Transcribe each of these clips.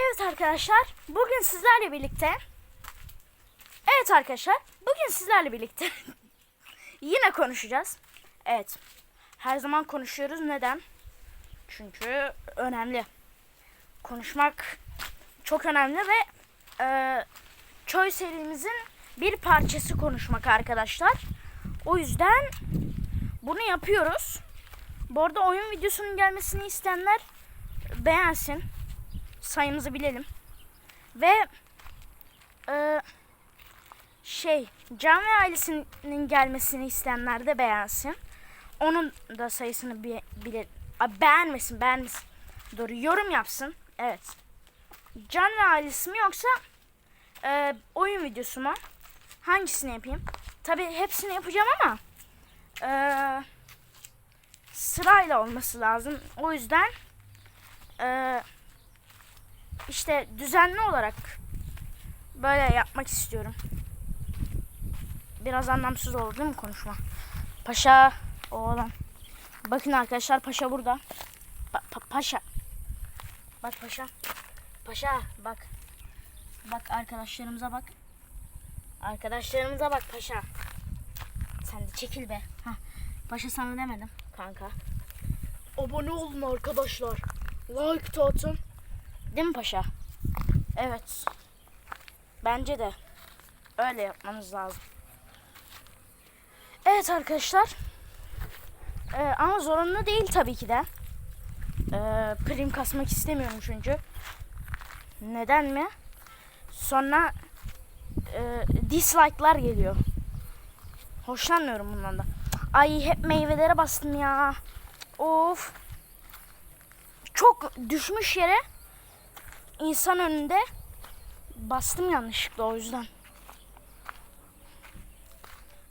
Evet arkadaşlar, bugün sizlerle birlikte Evet arkadaşlar, bugün sizlerle birlikte yine konuşacağız. Evet. Her zaman konuşuyoruz. Neden? Çünkü önemli. Konuşmak çok önemli ve e, Çoy serimizin bir parçası konuşmak arkadaşlar. O yüzden bunu yapıyoruz. Bu arada oyun videosunun gelmesini isteyenler beğensin sayımızı bilelim. Ve e, şey Can ve ailesinin gelmesini isteyenler de beğensin. Onun da sayısını bir, bile A, beğenmesin beğenmesin. Doğru yorum yapsın. Evet. Can ve ailesi mi yoksa e, oyun videosu mu? Hangisini yapayım? Tabi hepsini yapacağım ama e, sırayla olması lazım. O yüzden eee işte düzenli olarak böyle yapmak istiyorum. Biraz anlamsız oldu değil mi konuşma? Paşa oğlan. Bakın arkadaşlar paşa burada. Pa- pa- paşa. Bak paşa. Paşa bak. Bak arkadaşlarımıza bak. Arkadaşlarımıza bak paşa. Sen de çekil be. Hah. Paşa sana demedim kanka. Abone olun arkadaşlar. Like atın. Değil mi paşa? Evet. Bence de. Öyle yapmanız lazım. Evet arkadaşlar. Ee, ama zorunlu değil tabii ki de. Ee, prim kasmak istemiyorum çünkü. Neden mi? Sonra e, dislike'lar geliyor. Hoşlanmıyorum bundan da. Ay hep meyvelere bastım ya. Of. Çok düşmüş yere insan önünde bastım yanlışlıkla o yüzden.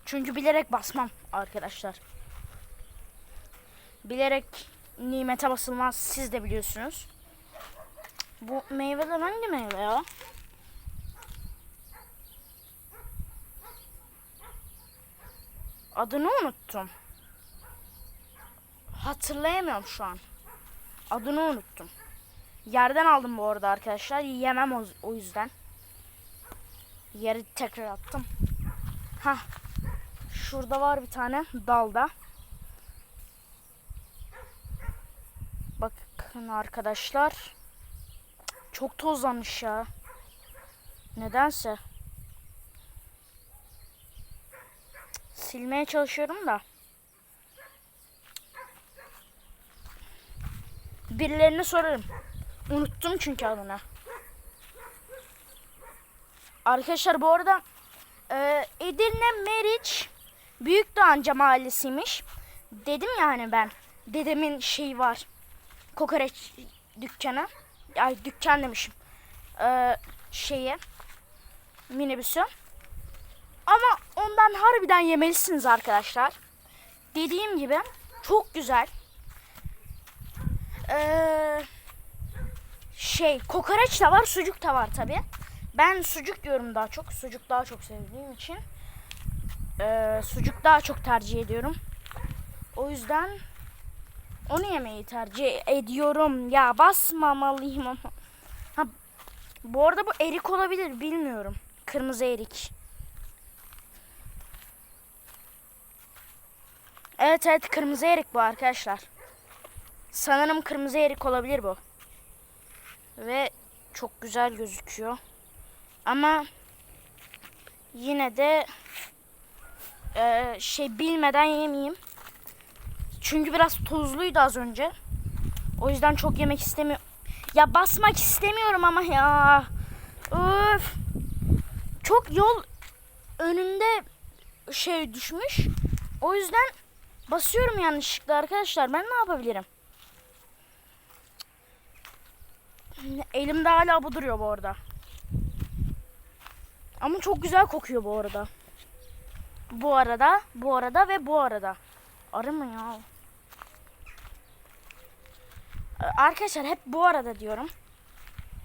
Çünkü bilerek basmam arkadaşlar. Bilerek nimete basılmaz siz de biliyorsunuz. Bu meyveler hangi meyve ya? Adını unuttum. Hatırlayamıyorum şu an. Adını unuttum. Yerden aldım bu arada arkadaşlar. Yemem o, o yüzden. Yeri tekrar attım. Ha. Şurada var bir tane dalda. Bakın arkadaşlar. Çok tozlanmış ya. Nedense. Silmeye çalışıyorum da. Birilerine sorarım. Unuttum çünkü adını. Arkadaşlar bu arada e, Edirne Meriç Büyükdağınca mahallesiymiş. Dedim yani ben. Dedemin şeyi var. Kokoreç dükkanı. Ay dükkan demişim. E, şeyi. Minibüsü. Ama ondan harbiden yemelisiniz arkadaşlar. Dediğim gibi çok güzel. Eee şey kokoreç de var sucuk da var tabi. Ben sucuk yiyorum daha çok. Sucuk daha çok sevdiğim için. Ee, sucuk daha çok tercih ediyorum. O yüzden onu yemeyi tercih ediyorum. Ya basmamalıyım ama. Ha, bu arada bu erik olabilir bilmiyorum. Kırmızı erik. Evet evet kırmızı erik bu arkadaşlar. Sanırım kırmızı erik olabilir bu ve çok güzel gözüküyor. Ama yine de e, şey bilmeden yemeyeyim. Çünkü biraz tuzluydu az önce. O yüzden çok yemek istemiyorum. Ya basmak istemiyorum ama ya. Öf. Çok yol önünde şey düşmüş. O yüzden basıyorum yanlışlıkla arkadaşlar. Ben ne yapabilirim? Elimde hala bu duruyor bu arada. Ama çok güzel kokuyor bu arada. Bu arada, bu arada ve bu arada. Arı mı ya? Ee, arkadaşlar hep bu arada diyorum.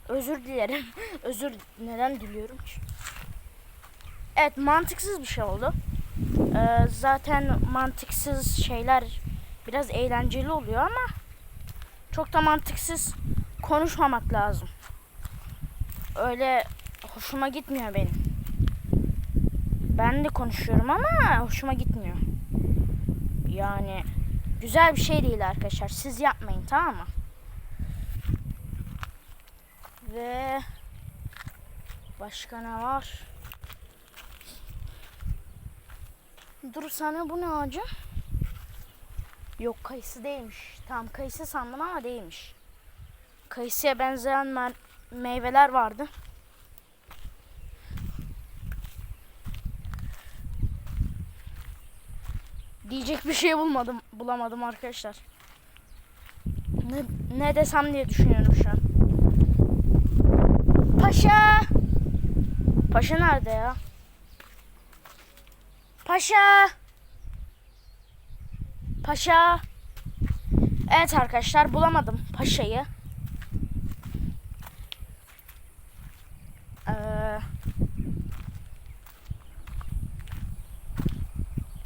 Özür dilerim. Özür neden diliyorum ki? Evet mantıksız bir şey oldu. Ee, zaten mantıksız şeyler biraz eğlenceli oluyor ama çok da mantıksız konuşmamak lazım. öyle hoşuma gitmiyor benim. Ben de konuşuyorum ama hoşuma gitmiyor. Yani güzel bir şey değil arkadaşlar. Siz yapmayın tamam mı? Ve başka ne var? Dur sana bu ne ağacı? Yok kayısı değilmiş. Tam kayısı sandım ama değilmiş. Kayısıya benzeyen meyveler vardı. Diyecek bir şey bulmadım, bulamadım arkadaşlar. Ne, ne desem diye düşünüyorum şu an. Paşa! Paşa nerede ya? Paşa! Paşa! Evet arkadaşlar bulamadım paşayı. Ee,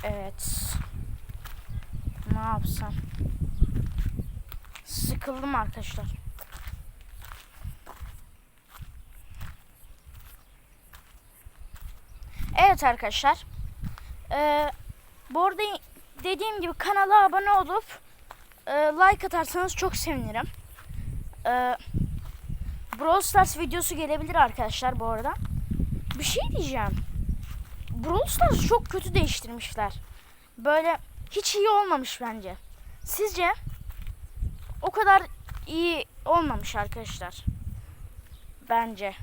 evet. Ne yapsam? Sıkıldım arkadaşlar. Evet arkadaşlar. Ee, bu arada dediğim gibi kanala abone olup e, like atarsanız çok sevinirim. Ee, Brawl Stars videosu gelebilir arkadaşlar bu arada. Bir şey diyeceğim. Brawl Stars çok kötü değiştirmişler. Böyle hiç iyi olmamış bence. Sizce? O kadar iyi olmamış arkadaşlar. Bence.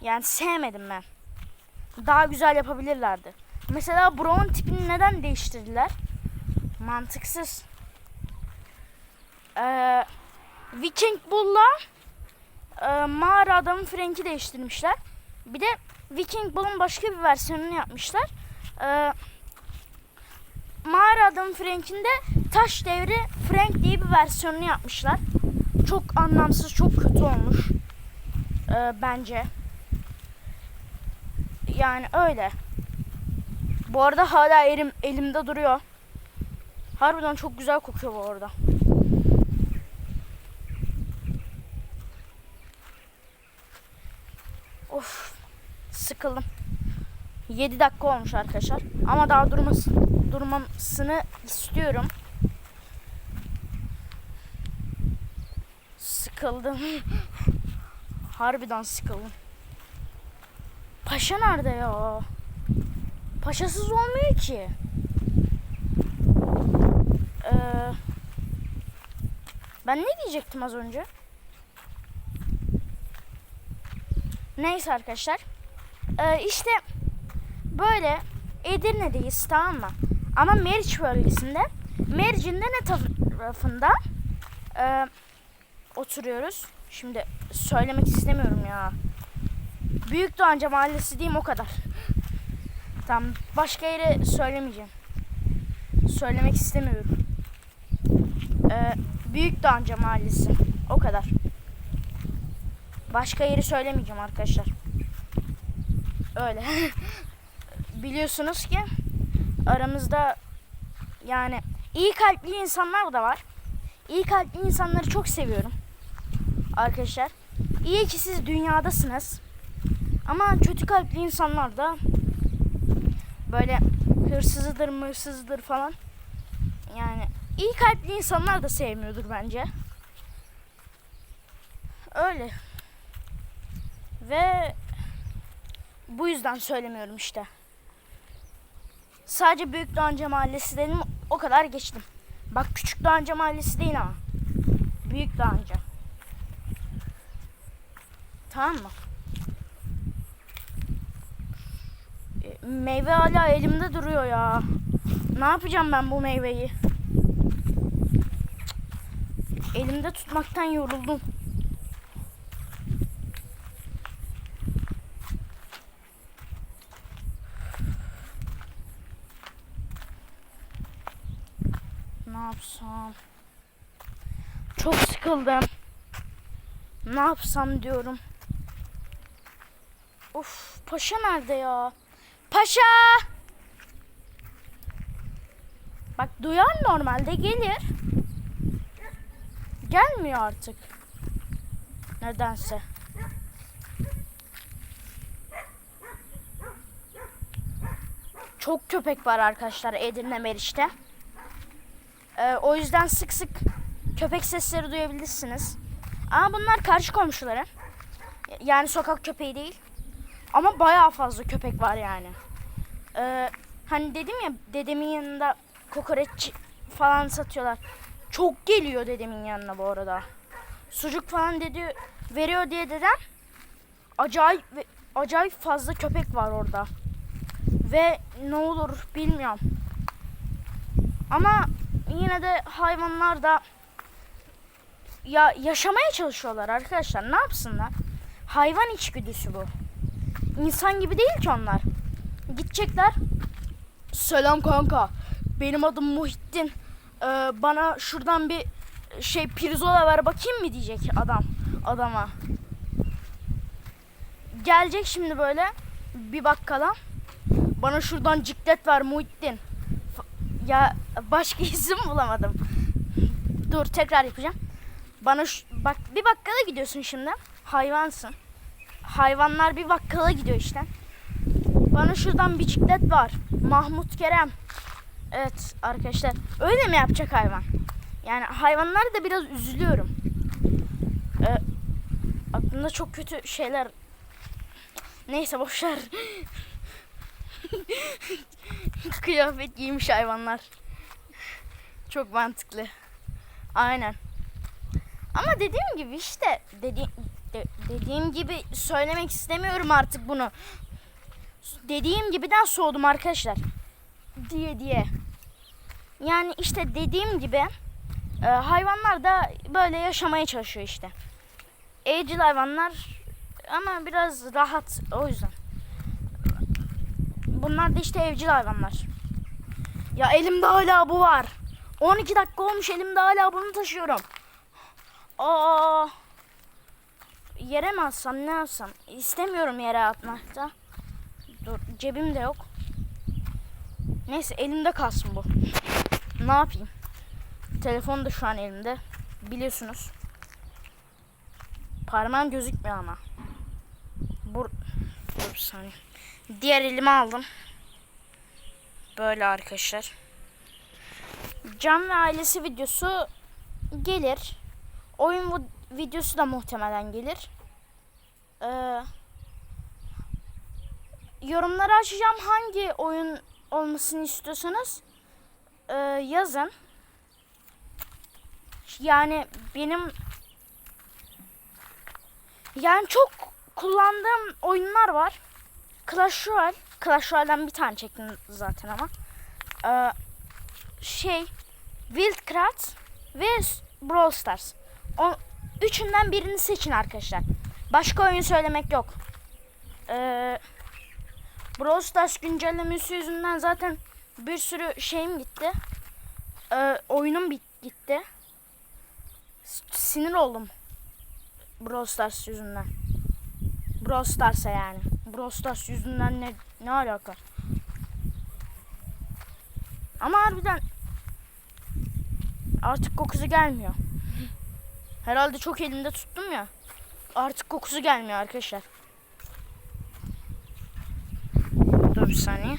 Yani sevmedim ben. Daha güzel yapabilirlerdi. Mesela Brown tipini neden değiştirdiler? Mantıksız. Ee, Viking Bull'la e, mağara adamın Frank'i değiştirmişler. Bir de Viking Bull'un başka bir versiyonunu yapmışlar. Ee, mağara adamın Frank'in de taş devri Frank diye bir versiyonunu yapmışlar. Çok anlamsız, çok kötü olmuş. Ee, bence. Yani öyle. Bu arada hala elim elimde duruyor. Harbiden çok güzel kokuyor bu arada. Of. Sıkıldım. 7 dakika olmuş arkadaşlar. Ama daha durması, durmasını istiyorum. Sıkıldım. Harbiden sıkıldım. Paşa nerede ya? Paşasız olmuyor ki. Ee, ben ne diyecektim az önce? Neyse arkadaşlar. Ee, işte böyle Edirne'deyiz tamam mı? Ama Meriç bölgesinde. Meriç'in de ne tarafında e, oturuyoruz. Şimdi söylemek istemiyorum ya. Büyük Doğanca Mahallesi diyeyim o kadar. Tamam başka yere söylemeyeceğim. Söylemek istemiyorum. Ee, Büyük Doğanca Mahallesi. O kadar. Başka yeri söylemeyeceğim arkadaşlar. Öyle. Biliyorsunuz ki aramızda yani iyi kalpli insanlar da var. İyi kalpli insanları çok seviyorum. Arkadaşlar. İyi ki siz dünyadasınız. Ama kötü kalpli insanlar da böyle hırsızıdır, mırsızıdır falan. Yani iyi kalpli insanlar da sevmiyordur bence. Öyle. Ve bu yüzden söylemiyorum işte. Sadece Büyük Doğanca Mahallesi dedim o kadar geçtim. Bak Küçük Doğanca Mahallesi değil ama. Büyük Doğanca. Tamam mı? E, Meyve hala elimde duruyor ya. Ne yapacağım ben bu meyveyi? Elimde tutmaktan yoruldum. Ne yapsam? Çok sıkıldım. Ne yapsam diyorum. Of paşa nerede ya? Paşa! Bak duyan normalde gelir. Gelmiyor artık. Nedense. Çok köpek var arkadaşlar Edirne Meriç'te. Ee, o yüzden sık sık köpek sesleri duyabilirsiniz. Ama bunlar karşı komşuların. Yani sokak köpeği değil. Ama bayağı fazla köpek var yani. Ee, hani dedim ya dedemin yanında kokoreç falan satıyorlar. Çok geliyor dedemin yanına bu arada. Sucuk falan dedi veriyor diye dedem. Acayip acayip fazla köpek var orada. Ve ne olur bilmiyorum. Ama yine de hayvanlar da ya yaşamaya çalışıyorlar arkadaşlar. Ne yapsınlar? Hayvan içgüdüsü bu. İnsan gibi değil ki onlar. Gidecekler. Selam kanka. Benim adım Muhittin. Ee, bana şuradan bir şey pirzola ver bakayım mı diyecek adam adama. Gelecek şimdi böyle bir bakkala. Bana şuradan ciklet ver Muhittin. Ya başka isim bulamadım. Dur tekrar yapacağım. Bana şu, bak bir bakkala gidiyorsun şimdi. Hayvansın. Hayvanlar bir bakkala gidiyor işte. Bana şuradan bir ciklet var. Mahmut Kerem. Evet arkadaşlar. Öyle mi yapacak hayvan? Yani hayvanlara da biraz üzülüyorum. Ee, aklımda çok kötü şeyler. Neyse boşver. Kıyafet giymiş hayvanlar. Çok mantıklı. Aynen. Ama dediğim gibi işte dedi, de- dediğim gibi söylemek istemiyorum artık bunu. Dediğim gibiden soğudum arkadaşlar. Diye diye. Yani işte dediğim gibi e, hayvanlar da böyle yaşamaya çalışıyor işte. Evcil hayvanlar ama biraz rahat o yüzden. Bunlar da işte evcil hayvanlar. Ya elimde hala bu var. 12 dakika olmuş elimde hala bunu taşıyorum. Aa. Yere mi atsam ne atsam? İstemiyorum yere atmakta. Dur cebimde yok. Neyse elimde kalsın bu. Ne yapayım? Telefon da şu an elimde. Biliyorsunuz. Parmağım gözükmüyor ama. Bur Dur bir saniye. Diğer elime aldım. Böyle arkadaşlar. Can ve ailesi videosu gelir. Oyun videosu da muhtemelen gelir. Ee, yorumlara açacağım hangi oyun olmasını istiyorsanız ee, yazın. Yani benim yani çok kullandığım oyunlar var. Clash Royale. Clash Royale'den bir tane çektim zaten ama. Ee, şey Wildcraft ve Brawl Stars. O, üçünden birini seçin arkadaşlar. Başka oyun söylemek yok. Ee, Brawl Stars güncellemesi yüzünden zaten bir sürü şeyim gitti. Ee, oyunum bit gitti. Sinir oldum. Brawl Stars yüzünden. Brawl Stars'a yani. Brawl Stars yüzünden ne ne alaka? Ama harbiden artık kokusu gelmiyor. Herhalde çok elimde tuttum ya. Artık kokusu gelmiyor arkadaşlar. Dur bir saniye.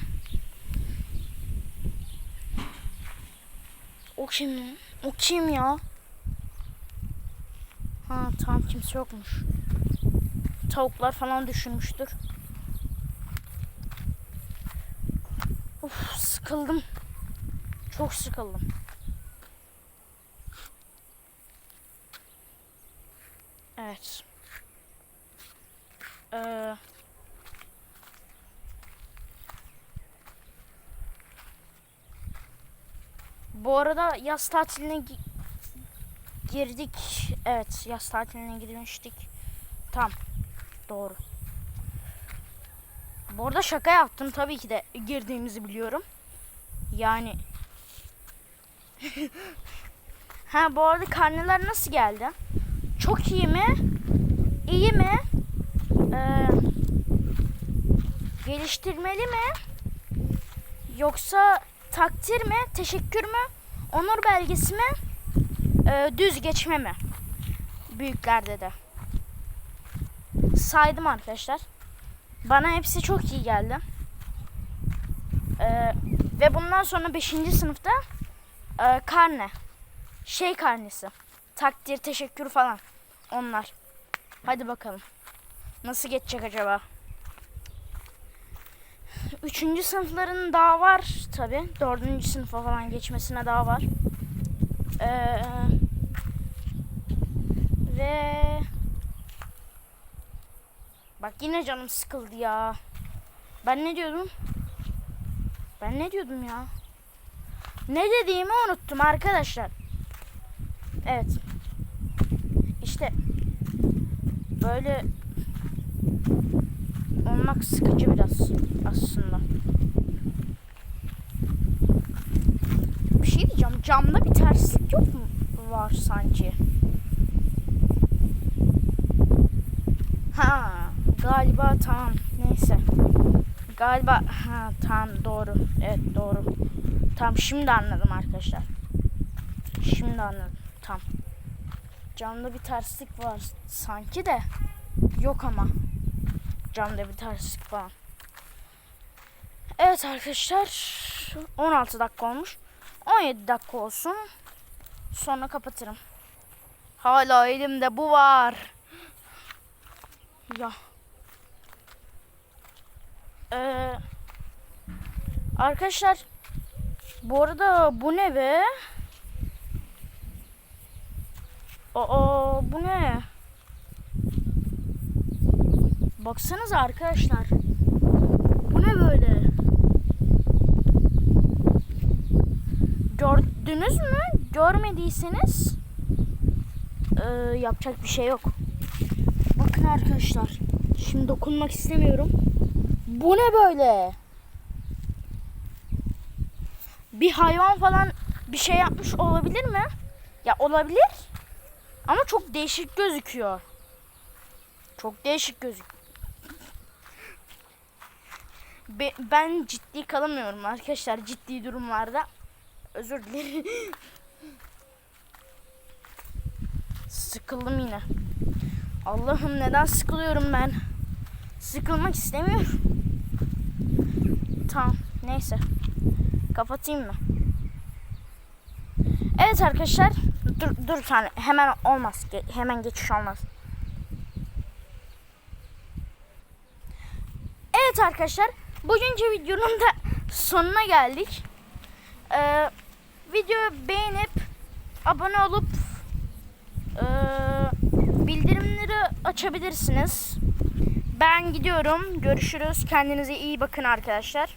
O kim? O kim ya? Ha tamam kimse yokmuş. Tavuklar falan düşürmüştür. Of sıkıldım. Çok sıkıldım. Evet. Ee, bu arada yaz tatiline gi- girdik. Evet, yaz tatiline girmiştik. Tam. Doğru. Bu arada şaka yaptım. Tabii ki de girdiğimizi biliyorum. Yani Ha bu arada karneler nasıl geldi? Çok iyi mi? İyi mi? Ee, geliştirmeli mi? Yoksa takdir mi? Teşekkür mü? Onur belgesi mi? Ee, düz geçme mi? Büyüklerde de. Saydım arkadaşlar. Bana hepsi çok iyi geldi. Ee, ve bundan sonra 5. sınıfta e, karne. Şey karnesi. Takdir, teşekkür falan. Onlar. Hadi bakalım. Nasıl geçecek acaba? Üçüncü sınıfların daha var tabi. Dördüncü sınıfa falan geçmesine daha var. Ee, ve bak yine canım sıkıldı ya. Ben ne diyordum? Ben ne diyordum ya? Ne dediğimi unuttum arkadaşlar. Evet. İşte böyle olmak sıkıcı biraz aslında. Bir şey diyeceğim. Camda bir terslik yok mu var sanki? Ha, galiba tamam. Neyse. Galiba ha tamam doğru. Evet doğru. Tamam şimdi anladım arkadaşlar. Şimdi anladım. Tamam. Camda bir terslik var sanki de yok ama. Camda bir terslik falan. Evet arkadaşlar 16 dakika olmuş. 17 dakika olsun. Sonra kapatırım. Hala elimde bu var. Ya. Ee, arkadaşlar bu arada bu ne be? Aa bu ne? Baksanıza arkadaşlar. Bu ne böyle? Gördünüz mü? Görmediyseniz ee, yapacak bir şey yok. Bakın arkadaşlar. Şimdi dokunmak istemiyorum. Bu ne böyle? Bir hayvan falan bir şey yapmış olabilir mi? Ya olabilir. Ama çok değişik gözüküyor. Çok değişik gözük. Be- ben ciddi kalamıyorum arkadaşlar ciddi durumlarda. Özür dilerim. Sıkıldım yine. Allah'ım neden sıkılıyorum ben? Sıkılmak istemiyorum. Tamam neyse. Kapatayım mı? Evet arkadaşlar. Dur, dur tane. Hemen olmaz. Ge- hemen geçiş olmaz. Evet arkadaşlar. Bugünkü videonun da sonuna geldik. Ee, videoyu beğenip abone olup ee, bildirimleri açabilirsiniz. Ben gidiyorum. Görüşürüz. Kendinize iyi bakın arkadaşlar.